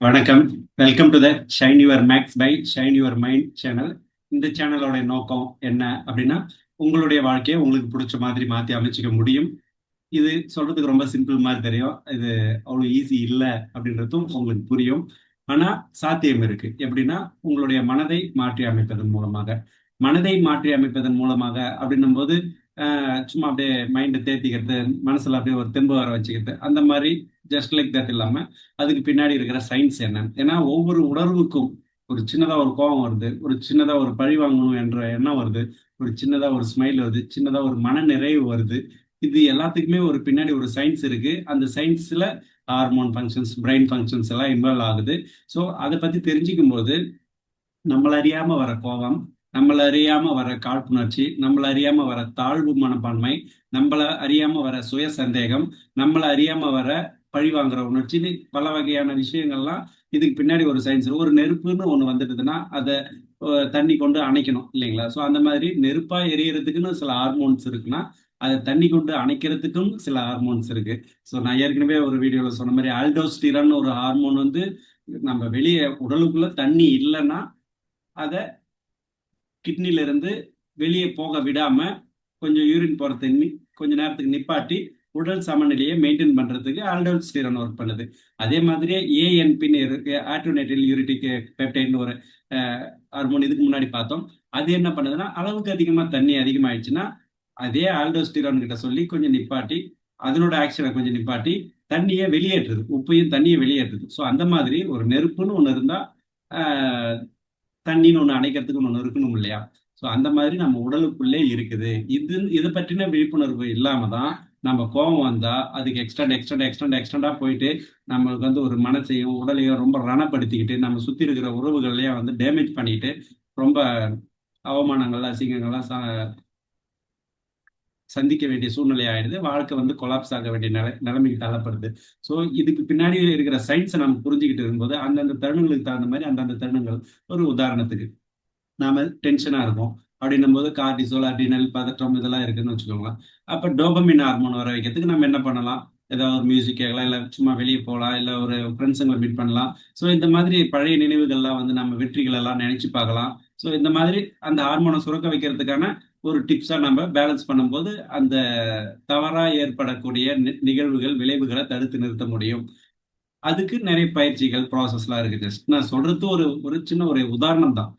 வணக்கம். Welcome to the shine your max by shine your mind channel இந்த சேனலோட நோக்கம் என்ன அப்படின்னா உங்களுடைய வாழ்க்கையை உங்களுக்கு பிடிச்ச மாதிரி மாற்றி அமைச்சிக்க முடியும். இது சொல்றதுக்கு ரொம்ப சிம்பிள் மாதிரி தெரியும். இது அவ்வளோ ஈஸி இல்லை அப்படின்றதும் உங்களுக்கு புரியும். ஆனால் சாத்தியம் இருக்கு. எப்படின்னா உங்களுடைய மனதை மாற்றி அமைப்பதன் மூலமாக. மனதை மாற்றி அமைப்பதன் மூலமாக அப்படின்னும் போது சும்மா அப்படியே மைண்டை தேத்திக்கிறது மனசுல அப்படியே ஒரு தெம்பு வர வச்சுக்கிறது அந்த மாதிரி ஜஸ்ட் லைக் தட் இல்லாம அதுக்கு பின்னாடி இருக்கிற சயின்ஸ் என்ன? ஏன்னா ஒவ்வொரு உணர்வுக்கும் ஒரு சின்னதா ஒரு கோபம் வருது ஒரு சின்னதா ஒரு பழி வாங்கணும் என்ற எண்ணம் வருது ஒரு சின்னதா ஒரு ஸ்மைல் வருது சின்னதா ஒரு மன நிறைவு வருது. இது எல்லாத்துக்குமே ஒரு பின்னாடி ஒரு சயின்ஸ் இருக்கு. அந்த சயின்ஸ்ல ஹார்மோன் ஃபங்க்ஷன்ஸ் பிரெயின் ஃபங்க்ஷன்ஸ் எல்லாம் இன்வால்வ் ஆகுது. ஸோ அதை பத்தி தெரிஞ்சுக்கும் போது நம்மள அறியாம வர கோபம் நம்மள அறியாம வர காழ்ப்புணர்ச்சி நம்மள அறியாம வர தாழ்வு மனப்பான்மை நம்மள அறியாம வர சுய சந்தேகம் நம்மள அறியாம வர பழி வாங்குற உணர்ச்சின்னு பல வகையான விஷயங்கள்லாம் இதுக்கு பின்னாடி ஒரு சயின்ஸ் ஒரு நெருப்புன்னு ஒண்ணு வந்துடுதுன்னா அதை தண்ணி கொண்டு அணைக்கணும் இல்லைங்களா? ஸோ அந்த மாதிரி நெருப்பா எரியறதுக்குன்னு சில ஹார்மோன்ஸ் இருக்குன்னா அதை தண்ணி கொண்டு அணைக்கிறதுக்கும் சில ஹார்மோன்ஸ் இருக்கு. ஸோ நான் ஏற்கனவே ஒரு வீடியோல சொன்ன மாதிரி ஆல்டோஸ்டிரான் ஒரு ஹார்மோன் வந்து நம்ம வெளியே உடலுக்குள்ள தண்ணி இல்லைன்னா அதை கிட்னிலிருந்து வெளியே போக விடாமல் கொஞ்சம் யூரின் போறதை கொஞ்ச நேரத்துக்கு நிப்பாட்டி உடல் சமநிலையை மெயின்டைன் பண்ணுறதுக்கு ஆல்டோல் ஸ்டீரன் ஒர்க் பண்ணுது. அதே மாதிரியே ஏஎன்பின்னு இருக்கு ஆட்டோனேட்டில் யூரிட்டிக் பெப்டைன்னு ஒரு ஹார்மோன் இதுக்கு முன்னாடி பார்த்தோம். அது என்ன பண்ணுதுன்னா அளவுக்கு அதிகமாக தண்ணி அதிகமாகிடுச்சுன்னா அதே ஆல்டோஸ்டிரான் கிட்ட சொல்லி கொஞ்சம் நிப்பாட்டி அதனோட ஆக்ஷனை கொஞ்சம் நிப்பாட்டி தண்ணியை வெளியேற்றுது. உப்பையும் தண்ணியை வெளியேற்றுது. ஸோ அந்த மாதிரி ஒரு நெருப்புன்னு ஒன்று இருந்தால் தண்ணின்னு ஒன்று அணைக்கிறதுக்கு ஒன்று இருக்கணும் இல்லையா? ஸோ அந்த மாதிரி நம்ம உடலுக்குள்ளே இருக்குது. இது இதை பற்றின விழிப்புணர்வு இல்லாம தான் நம்ம கோபம் வந்தா அதுக்கு எக்ஸ்டெண்ட் எக்ஸ்டெண்ட் எக்ஸ்டெண்ட் எக்ஸ்டெண்டா போயிட்டு நம்மளுக்கு வந்து ஒரு மனசையும் உடலையும் ரொம்ப ரணப்படுத்திக்கிட்டு நம்ம சுத்தி இருக்கிற உறவுகளையும் வந்து டேமேஜ் பண்ணிட்டு ரொம்ப அவமானங்கள் அசிங்கங்கள்லாம் சந்திக்க வேண்டிய சூழ்நிலை ஆயிடுது. வாழ்க்கை வந்து கொலாப்ஸ் ஆக வேண்டிய நிலை நிலைமைக்கு தள்ளப்படுது. ஸோ இதுக்கு பின்னாடி இருக்கிற சயின்ஸை நம்ம புரிஞ்சுக்கிட்டு இருக்கும்போது அந்தந்த தருணங்களுக்கு தகுந்த மாதிரி அந்தந்த தருணங்கள் ஒரு உதாரணத்துக்கு. நாம டென்ஷனாக இருக்கும் அப்படின்னும் போது கார்டிசோல் அடினல் பதற்றம் இதெல்லாம் இருக்குன்னு வச்சுக்கோங்களேன். அப்போ டோபமின் ஹார்மோன் வர வைக்கிறதுக்கு நம்ம என்ன பண்ணலாம்? ஏதாவது ஒரு மியூசிக் கேட்கலாம் இல்லை சும்மா வெளியே போகலாம் இல்லை ஒரு ஃப்ரெண்ட்ஸுங்களை மீட் பண்ணலாம். ஸோ இந்த மாதிரி பழைய நினைவுகள்லாம் வந்து நம்ம வெற்றிகளெல்லாம் நினைச்சு பார்க்கலாம். ஸோ இந்த மாதிரி அந்த ஹார்மோனை சுரக்க வைக்கிறதுக்கான ஒரு டிப்ஸாக நம்ம பேலன்ஸ் பண்ணும்போது அந்த தவறாக ஏற்படக்கூடிய நிகழ்வுகள் விளைவுகளை தடுத்து நிறுத்த முடியும். அதுக்கு நிறைய பயிற்சிகள் ப்ராசஸ்லாம் இருக்கு ஜஸ்ட் நான் சொல்றது ஒரு ஒரு சின்ன ஒரு உதாரணம் தான்.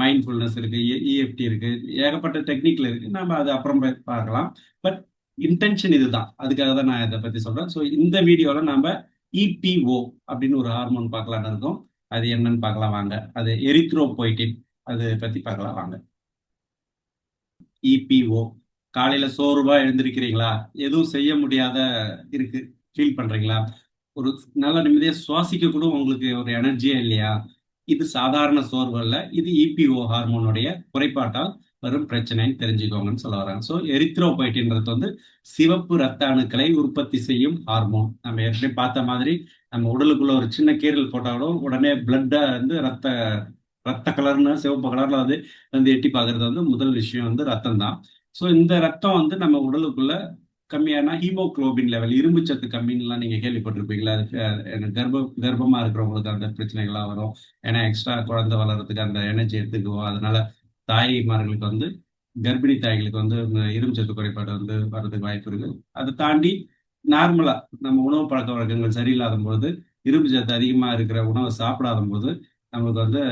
மைண்ட்ஃபுல்னஸ் இருக்கு e-, இஎஃப்டி இருக்கு ஏகப்பட்ட டெக்னிக்ல இருக்கு. நம்ம அது அப்புறம் பார்க்கலாம். பட் இன்டென்ஷன் இதுதான். அதுக்காக தான் நான் இதை பத்தி சொல்றேன். ஸோ இந்த வீடியோல நம்ம இபிஓ அப்படின்னு ஒரு ஹார்மோன் பார்க்கலாம்னு இருக்கோம். அது என்னன்னு பார்க்கலாம் வாங்க. அது எரித்ரோபொய்டின் அது பத்தி பார்க்கலாம் வாங்க. இபிஓ காலையில சோர்வா எழுந்திருக்கிறீங்களா? எதுவும் செய்ய முடியாத இருக்கு. ஃபீல் பண்றீங்களா? ஒரு நல்ல நிம்மதியா சுவாசிக்க கூட உங்களுக்கு ஒரு எனர்ஜியே இல்லையா? இது சாதாரண சோர்வு அல்ல. இது இபிஓ ஹார்மோனுடைய குறைபாட்டால் வரும் பிரச்சனைன்னு தெரிஞ்சுக்கோங்கன்னு சொல்ல வராங்க ஸோ எரித்ரோபைட்டின்றது வந்து சிவப்பு ரத்த அணுக்களை உற்பத்தி செய்யும் ஹார்மோன். நம்ம ஏற்கனவே பார்த்த மாதிரி நம்ம உடலுக்குள்ள ஒரு சின்ன கீறல் போட்டாலும் உடனே பிளட்டா வந்து ரத்த ரத்த கலர்னு சிவப்பு கலர்ல வந்து வந்து எட்டி பார்க்கறது வந்து முதல் விஷயம் வந்து ரத்தம் தான் ஸோ இந்த ரத்தம் வந்து நம்ம உடலுக்குள்ள கம்மியான ஹீமோகுளோபின் லெவல் இரும்பு சத்து கம்மின்லாம் நீங்க கேள்விப்பட்டிருப்பீங்களா? அது கர்ப்ப கர்ப்பமா இருக்கிறவங்களுக்கு அந்த பிரச்சனைகள்லாம் வரும். ஏன்னா எக்ஸ்ட்ரா குழந்தை வளர்றதுக்கு அந்த எனர்ஜி எடுத்துக்குவோம் அதனால தாய்மார்களுக்கு வந்து கர்ப்பிணி தாய்களுக்கு வந்து இந்த இரும்பு சத்து குறைபாடு வந்து வர்றதுக்கு வாய்ப்பு இருக்கு. அதை தாண்டி நார்மலா நம்ம உணவு பழக்க வழக்கங்கள் சரியில்லாத போது இரும்பு சத்து அதிகமா இருக்கிற உணவை சாப்பிடாத போது நமக்கு வந்து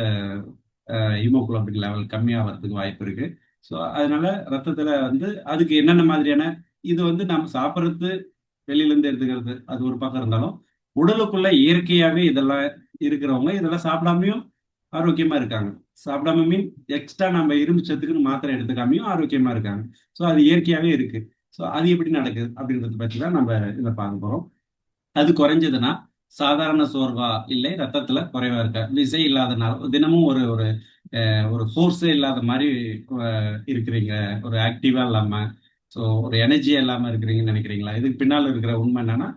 ஹீமோகுளோபின் லெவல் கம்மியாகிறதுக்கு வாய்ப்பு இருக்கு. ஸோ அதனால ரத்தத்துல வந்து அதுக்கு என்னென்ன மாதிரியான இது வந்து நம்ம சாப்பிட்றது வெளியிலேருந்து எடுத்துக்கிறது அது ஒரு பக்கம் இருந்தாலும் உடலுக்குள்ள இயற்கையாகவே இதெல்லாம் இருக்கிறவங்க இதெல்லாம் சாப்பிடாமையும் ஆரோக்கியமா இருக்காங்க. சாப்பிடாம மீன் எக்ஸ்ட்ரா நம்ம இரும்பு சத்துக்குன்னு மாத்திரை எடுத்துக்காமையும் ஆரோக்கியமா இருக்காங்க. ஸோ அது இயற்கையாகவே இருக்கு. ஸோ அது எப்படி நடக்குது அப்படின்றத பற்றி தான் நம்ம இதை பார்க்க போகிறோம் அது குறைஞ்சதுன்னா சாதாரண சோர்வா? இல்லை ரத்தத்துல குறைவா இருக்க? விசை இல்லாதனால தினமும் ஒரு ஒரு ஒரு ஃபோர்ஸே இல்லாத மாதிரி இருக்கிறீங்க. ஒரு ஆக்டிவா இல்லாம ஸோ ஒரு எனர்ஜியா இல்லாம இருக்கிறீங்கன்னு நினைக்கிறீங்களா? இதுக்கு பின்னால் இருக்கிற உண்மை என்னன்னா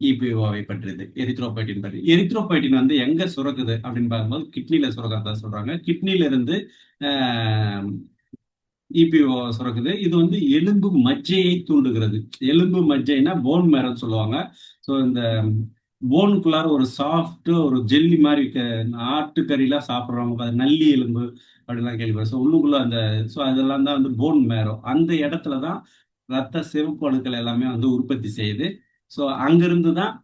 இபிஓவை பற்றியது. எரித்ரோபைட்டின் பற்றி. எரித்ரோபைட்டின் வந்து எங்க சுரக்குது அப்படின்னு பார்க்கும்போது கிட்னில சுரக்கிறதா சொல்றாங்க. கிட்னில இருந்து இபிஓ சுரக்குது. இது வந்து எலும்பு மஜ்ஜையை தூண்டுகிறது. எலும்பு மஜ்ஜைனா போன் மேரம் சொல்லுவாங்க. ஸோ இந்த போனுக்குள்ளார ஒரு சாஃப்ட் ஒரு ஜெல்லி மாதிரி ஆட்டுக்கறிலாம் சாப்பிட்றவங்க நல்லி எலும்பு அப்படிலாம் கேள்விப்படும் ஸோ உள்ளுக்குள்ள அந்த ஸோ அதெல்லாம் தான் வந்து போன் மேரோ அந்த இடத்துல தான் ரத்த சிவப்பு அணுக்கள் எல்லாமே வந்து உற்பத்தி செய்யுது. ஸோ அங்கிருந்து தான்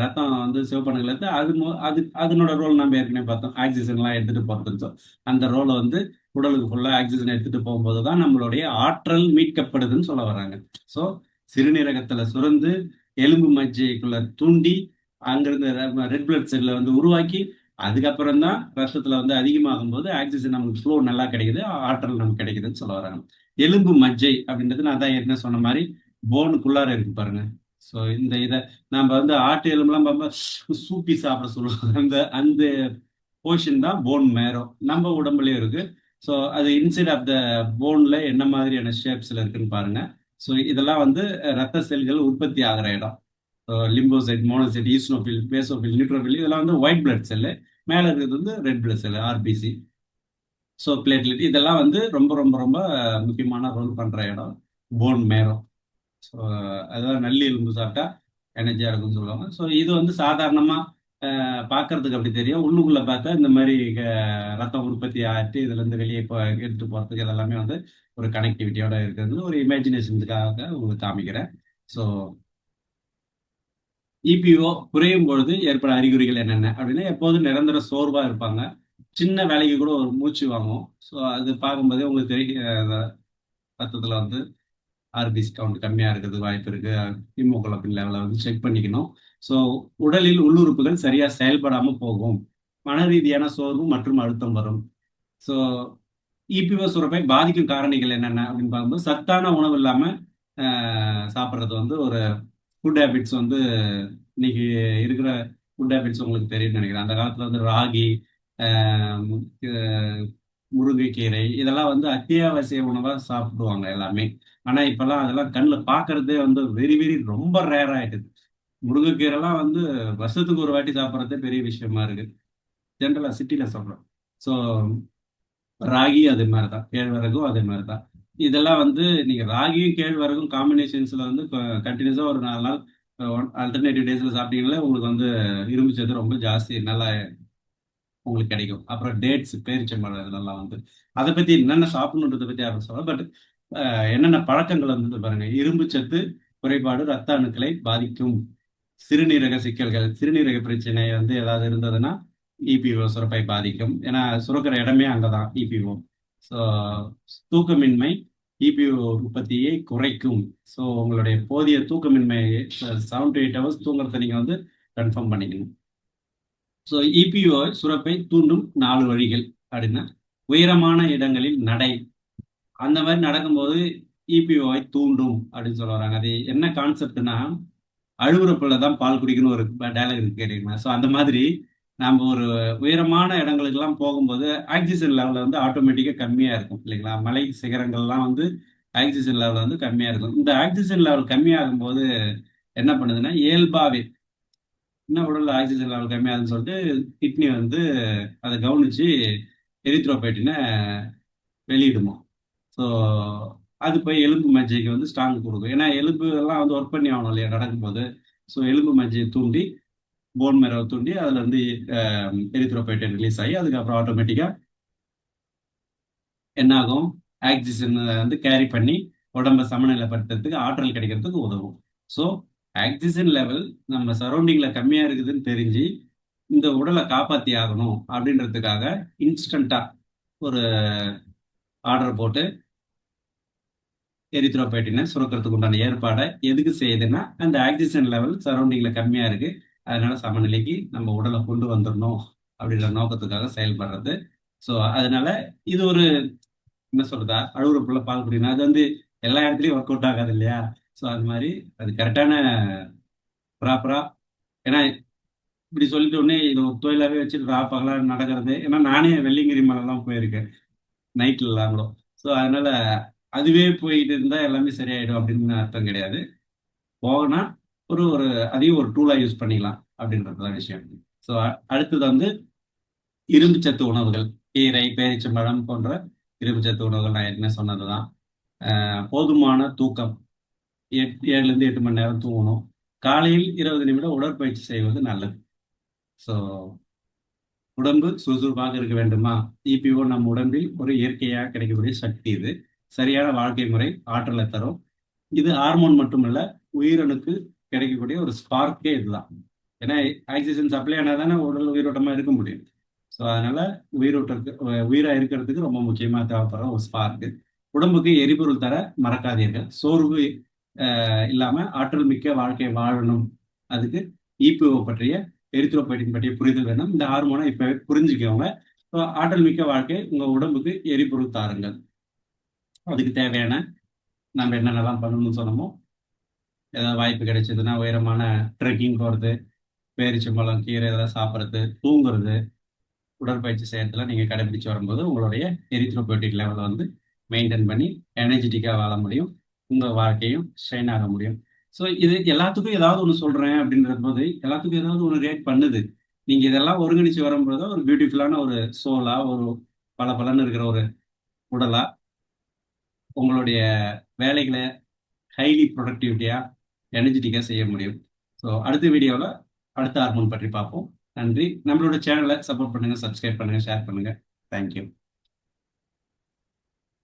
ரத்தம் வந்து சிவப்பணுக்கள் எடுத்து அது அது அதனோட ரோல் நம்ம ஏற்கனவே பார்த்தோம். ஆக்சிஜன்லாம் எடுத்துகிட்டு போகிறது ஸோ அந்த ரோலை வந்து உடலுக்கு ஃபுல்லாக ஆக்சிஜன் எடுத்துகிட்டு போகும்போது தான் நம்மளுடைய ஆற்றல் மீட்கப்படுதுன்னு சொல்ல வராங்க ஸோ சிறுநீரகத்தில் சுரந்து எலும்பு மஜ்ஜைக்குள்ள தூண்டி அங்கிருந்து ரெட் பிளட் செல்ல வந்து உருவாக்கி அதுக்கப்புறம் தான் ரத்தத்தில் வந்து அதிகமாகும் போது ஆக்சிஜன் நமக்கு ஃப்ளோ நல்லா கிடைக்குது ஆற்றல் நமக்கு கிடைக்குதுன்னு சொல்ல வராங்க. எலும்பு மஜ்ஜை அப்படின்றது நான் தான் ஏற்கனவே சொன்ன மாதிரி போனுக்குள்ளார இருக்கு பாருங்க. ஸோ இந்த இதை நம்ம வந்து ஆட்டு எலும்புலாம் ரொம்ப சூப்பி சாப்பிட சொல்லுவோம் அந்த அந்த போர்ஷன் தான் போன் மேரோ நம்ம உடம்புலயும் இருக்கு. ஸோ அது இன்சைட் ஆஃப் த போன்ல என்ன மாதிரியான ஷேப்ஸ்ல இருக்குன்னு பாருங்க. ஸோ இதெல்லாம் வந்து ரத்த செல்கள் உற்பத்தி ஆகிற இடம். Lymphocyte monocyte eosinophil basophil neutrophil இதெல்லாம் வந்து ஒயிட் பிளட் செல்லு மேலே இருக்கிறது வந்து red blood cell R B C so platelet இதெல்லாம் வந்து ரொம்ப ரொம்ப ரொம்ப முக்கியமான ரோல் பண்ணுற இடம். போன் மேரோ ஸோ அதாவது நல்லி எலும்பு சாப்பிட்டா எனர்ஜியாக இருக்கும்னு சொல்லுவாங்க. ஸோ இது வந்து சாதாரணமாக பார்க்கறதுக்கு அப்படி தெரியும். உள்ளுக்குள்ள பார்த்தா இந்த மாதிரி ரத்தம் உற்பத்தி ஆகிட்டு இதுலேருந்து வெளியே இப்போ எடுத்துட்டு போகிறதுக்கு இதெல்லாமே வந்து ஒரு கனெக்டிவிட்டியோட இருக்கிறது ஒரு இமேஜினேஷனுக்காக உங்களுக்கு காமிக்கிறேன். ஸோ இபிஓ குறையும் பொழுது ஏற்பட அறிகுறிகள் என்னென்ன அப்படின்னா எப்போதும் நிரந்தர சோர்வாக இருப்பாங்க. சின்ன வேலைக்கு கூட ஒரு மூச்சு வாங்கும். ஸோ அது பார்க்கும்போதே உங்களுக்கு தெரிய ரத்தத்தில் வந்து ஆர்பிசி கவுண்ட் கம்மியாக இருக்கிறது வாய்ப்பு இருக்கு. ஹீமோகுளோபின் லெவலை வந்து செக் பண்ணிக்கணும். ஸோ உடலில் உள்ளுறுப்புகள் சரியாக செயல்படாமல் போகும். மன ரீதியான சோர்வு மற்றும் அழுத்தம் வரும். ஸோ இபிஓ சுரப்பை பாதிக்கும் காரணிகள் என்னென்ன அப்படின்னு பார்க்கும்போது சத்தான உணவு இல்லாமல் சாப்பிட்றது வந்து ஒரு ஃபுட் ஹேபிட்ஸ் வந்து இன்னைக்கு இருக்கிற ஃபுட் ஹேபிட்ஸ் உங்களுக்கு தெரியும்னு நினைக்கிறேன். அந்த காலத்தில் வந்து ராகி முருங்கைக்கீரை இதெல்லாம் வந்து அத்தியாவசிய உணவாக சாப்பிடுவாங்க எல்லாமே. ஆனால் இப்போல்லாம் அதெல்லாம் கண்ணில் பார்க்கறதே வந்து வெரி வெரி ரொம்ப ரேர் ஆயிட்டுது. முருங்கைக்கீரைலாம் வந்து வருஷத்துக்கு ஒரு வாட்டி சாப்பிட்றதே பெரிய விஷயமா இருக்கு. ஜென்ரலாக சிட்டியில் சாப்பிட்றோம். ஸோ ராகி அதே மாதிரி தான் கேழ்வரகும் அதே மாதிரி தான் இதெல்லாம் வந்து நீங்கள் ராகியும் கேழ்வரகும் காம்பினேஷன்ஸில் வந்து கண்டினியூஸாக ஒரு நாலு நாள் ஆல்டர்னேட்டிவ் டேஸில் சாப்பிட்டீங்கன்னா உங்களுக்கு வந்து இரும்பு சத்து ரொம்ப ஜாஸ்தி நல்லா உங்களுக்கு கிடைக்கும். அப்புறம் டேட்ஸ் பேரிச்சம்பழம் இதெல்லாம் வந்து அதை பற்றி என்னென்ன சாப்பிடணுன்றதை பற்றி யாரும் சொல்ல பட் என்னென்ன பழக்கங்கள் வந்து பாருங்க. இரும்பு சத்து குறைபாடு ரத்த அணுக்களை பாதிக்கும். சிறுநீரக சிக்கல்கள் சிறுநீரக பிரச்சனை வந்து ஏதாவது இருந்ததுன்னா இபிஓ சுரப்பை பாதிக்கும். ஏன்னா சுரக்கிற இடமே அங்கதான் இபிஓ ஸோ தூக்கமின்மை இபிஓ உற்பத்தியை குறைக்கும். ஸோ உங்களுடைய போதிய தூக்கமின்மை செவன் டு எயிட் ஹவர்ஸ் தூங்குறத நீங்கள் வந்து கன்ஃபார்ம் பண்ணிக்கணும். ஸோ இபிஓ சுரப்பை தூண்டும் நாலு வழிகள் அப்படின்னா உயரமான இடங்களில் நடை. அந்த மாதிரி நடக்கும்போது இபிஓவை தூண்டும் அப்படின்னு சொல்ல வராங்க அது என்ன கான்செப்ட்னா அழுகுறப்புல தான் பால் குடிக்கணும் ஒரு டைலாக் இருக்கு கேட்டீங்கன்னா ஸோ அந்த மாதிரி நம்ம ஒரு உயரமான இடங்களுக்கெல்லாம் போகும்போது ஆக்சிஜன் லெவலில் வந்து ஆட்டோமேட்டிக்காக கம்மியாக இருக்கும் இல்லைங்களா? மலை சிகரங்கள்லாம் வந்து ஆக்சிஜன் லெவல் வந்து கம்மியாக இருக்கும். இந்த ஆக்சிஜன் லெவல் கம்மியாகும் போது என்ன பண்ணுதுன்னா இயல்பாகவே என்ன உடல்ல ஆக்சிஜன் லெவல் கம்மியாகுதுன்னு சொல்லிட்டு கிட்னி வந்து அதை கவனிச்சு எரித்ரோபைட்டினை வெளியிடுமா. ஸோ அது போய் எலும்பு மஜ்ஜைக்கு வந்து ஸ்ட்ராங் கொடுக்கும். ஏன்னா எலும்பு எல்லாம் வந்து ஒர்க் பண்ணி ஆகணும் இல்லையா நடக்கும்போது. ஸோ எலும்பு மஜ்ஜையை தூண்டி போன் மேரவை தூண்டி அதில் வந்து எரித்ரோபைட்டின் ரிலீஸ் ஆகி அதுக்கப்புறம் ஆட்டோமேட்டிக்காக என்னாகும்? ஆக்சிஜனை வந்து கேரி பண்ணி உடம்ப சமநிலைப்படுத்துறதுக்கு ஆற்றல் கிடைக்கிறதுக்கு உதவும். ஸோ ஆக்சிஜன் லெவல் நம்ம சரௌண்டிங்கில் கம்மியாக இருக்குதுன்னு தெரிஞ்சு இந்த உடலை காப்பாற்றி ஆகணும் அப்படின்றதுக்காக இன்ஸ்டண்ட்டாக ஒரு ஆர்டர் போட்டு எரித்ரோபேட்டினை சுரக்கிறதுக்கு உண்டான ஏற்பாடை எதுக்கு செய்யுதுன்னா அந்த ஆக்சிஜன் லெவல் சரௌண்டிங்கில் கம்மியாக இருக்குது அதனால சமநிலைக்கு நம்ம உடலை கொண்டு வந்துடணும் அப்படின்ற நோக்கத்துக்காக செயல்படுறது. ஸோ அதனால இது ஒரு என்ன சொல்றதா? அழுகுறப்புள்ள பால் குடிக்கணும் அது வந்து எல்லா இடத்துலையும் ஒர்க் அவுட் ஆகாது இல்லையா? ஸோ அது மாதிரி அது கரெக்டான ப்ராப்பராக ஏன்னா இப்படி சொல்லிட்டு உடனே இது ஒரு தொழிலாகவே வச்சு பகலாக நடக்கிறது. ஏன்னா நானே வெள்ளிங்கிரி மலைலாம் போயிருக்கேன். நைட்லலாம் கூட. ஸோ அதனால அதுவே போயிட்டு இருந்தால் எல்லாமே சரியாயிடும் அப்படின்னு அர்த்தம் கிடையாது. போகனா ஒரு ஒரு அதையும் ஒரு டூலாக யூஸ் பண்ணிக்கலாம் அப்படின்றது தான் விஷயம் ஸோ அடுத்தது வந்து இரும்பு சத்து உணவுகள். கீரை பேரிச்சம்பழம் போன்ற இரும்பு சத்து உணவுகள் நான் ஏற்கனவே சொன்னது தான் போதுமான தூக்கம். எட் ஏழுலேருந்து எட்டு மணி நேரம் தூங்கணும். காலையில் இருபது நிமிடம் உடற்பயிற்சி செய்வது நல்லது. ஸோ உடம்பு சுறுசுறுப்பாக இருக்க வேண்டுமா? இபிஓ நம் உடம்பில் ஒரு இயற்கையாக கிடைக்கக்கூடிய சக்தி இது. சரியான வாழ்க்கை முறை ஆற்றலை தரும். இது ஹார்மோன் மட்டுமல்ல உயிரணுக்கு கிடைக்கக்கூடிய ஒரு ஸ்பார்க்கே இதுதான். ஏன்னா ஆக்சிஜன் சப்ளை ஆனால் தானே உடல் உயிரோட்டமாக இருக்க முடியும். ஸோ அதனால உயிரோட்டத்துக்கு உயிராக இருக்கிறதுக்கு ரொம்ப முக்கியமாக தேவைப்படுற ஒரு ஸ்பார்க்கு உடம்புக்கு எரிபொருள் தர மறக்காதீர்கள். சோர்வு இல்லாமல் ஆற்றல் மிக்க வாழ்க்கை வாழணும். அதுக்கு இபிஓ பற்றிய எரித்ரோபைட்டின் பற்றிய புரிதல் வேணும். இந்த ஹார்மோனை இப்போவே புரிஞ்சுக்கோங்க. ஸோ ஆற்றல் மிக்க வாழ்க்கை உங்கள் உடம்புக்கு எரிபொருள் தாருங்கள். அதுக்கு தேவையான நம்ம என்னென்னலாம் பண்ணணும்னு சொன்னோமோ ஏதாவது வாய்ப்பு கிடைச்சதுன்னா உயரமான ட்ரெக்கிங் போகிறது பேரிச்சம்பழம் கீரை இதெல்லாம் சாப்பிட்றது தூங்குறது உடற்பயிற்சி செய்யறதுல நீங்கள் கடைபிடிச்சு வரும்போது உங்களுடைய எரித்ரோபோட்டிக் லெவலை வந்து மெயின்டைன் பண்ணி எனர்ஜெட்டிக்காக வாழ முடியும். உங்கள் வாழ்க்கையும் ஷைன் ஆக முடியும். ஸோ இது எல்லாத்துக்கும் ஏதாவது ஒன்று சொல்கிறேன் அப்படின்றது போது எல்லாத்துக்கும் ஏதாவது ஒன்று ரியாக்ட் பண்ணுது. நீங்கள் இதெல்லாம் ஒருங்கிணைச்சு வரும்போது ஒரு பியூட்டிஃபுல்லான ஒரு சோலா ஒரு பல பலன்னு இருக்கிற ஒரு உடலா உங்களுடைய வேலைகளை ஹைலி ப்ரொடக்டிவிட்டியாக எனர்ஜெட்டிக்காக செய்ய முடியும். ஸோ அடுத்த வீடியோவில் அடுத்த ஹார்மோன் பற்றி பார்ப்போம். நன்றி. நம்மளோட சேனலை சப்போர்ட் பண்ணுங்கள் சப்ஸ்கிரைப் பண்ணுங்கள் ஷேர் பண்ணுங்கள் தேங்க்யூ